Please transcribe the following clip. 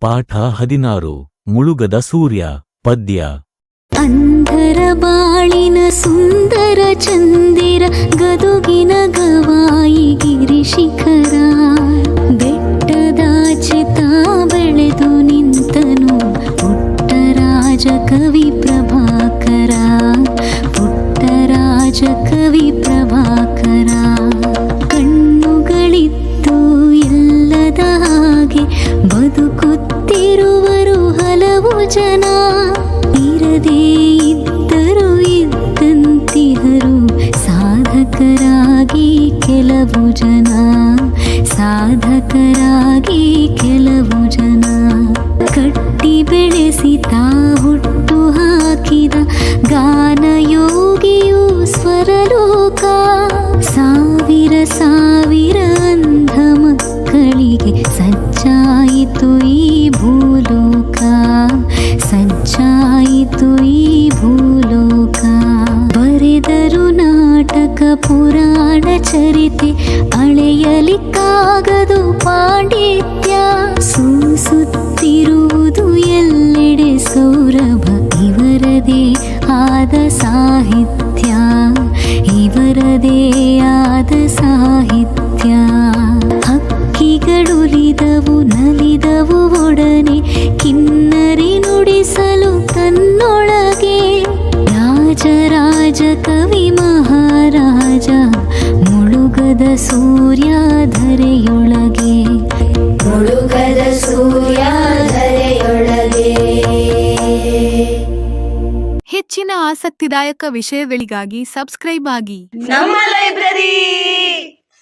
ಪಾಠ ಹದಿನಾರು, ಮುಳುಗದ ಸೂರ್ಯ, ಪದ್ಯ. ಅಂಧರ ಬಾಳಿನ ಸುಂದರ ಚಂದಿರ, ಗದುಗಿನ ಗವಾಯಿ ಗಿರಿ ಗಿರಿಶಿಖರ ಬೆಟ್ಟದಾಚಿತ ಬೆಳೆದು ನಿಂತನು ಪುಟ್ಟರಾಜ ಕವಿ ಪ್ರಭಾಕರ. ಪುಟ್ಟರಾಜ ಕವಿ ಪ್ರಭಾಕರ. ಕೆಲವು ಜನ ಸಾಧಕರಾಗಿ ಕೆಲವು ಜನ ಕಟ್ಟಿ ಬೆಳೆಸಿ ತಾ ಹುಟ್ಟು ಹಾಕಿದ ಗಾನಯೋಗಿಯು ಸ್ವರಲೋಕ. ಸಾವಿರ ಸಾವಿರ ಅಂಧ ಮಕ್ಕಳಿಗೆ ಸಜ್ಜಾಯಿತು ಪುರಾಣ ಚರಿತೆ ಅಳೆಯಲಿಕ್ಕಾಗದು ಪಾಂಡಿತ್ಯ ಸೂಸುತ್ತಿರುವುದು ಎಲ್ಲೆಡೆ ಸೌರಭ ಇವರದೇ ಆದ ಸಾಹಿತ್ಯ ಇವರದೇ ಮುಳುಗದ ಸೂರ್ಯ ಧರೆಯೊಳಗೆ ಮುಳುಗದ ಸೂರ್ಯ ಧರೆಯೊಳಗೆ ಹೆಚ್ಚಿನ ಆಸಕ್ತಿದಾಯಕ ವಿಷಯಗಳಿಗಾಗಿ ಸಬ್ಸ್ಕ್ರೈಬ್ ಆಗಿ. ನಮ್ಮ ಲೈಬ್ರರಿ.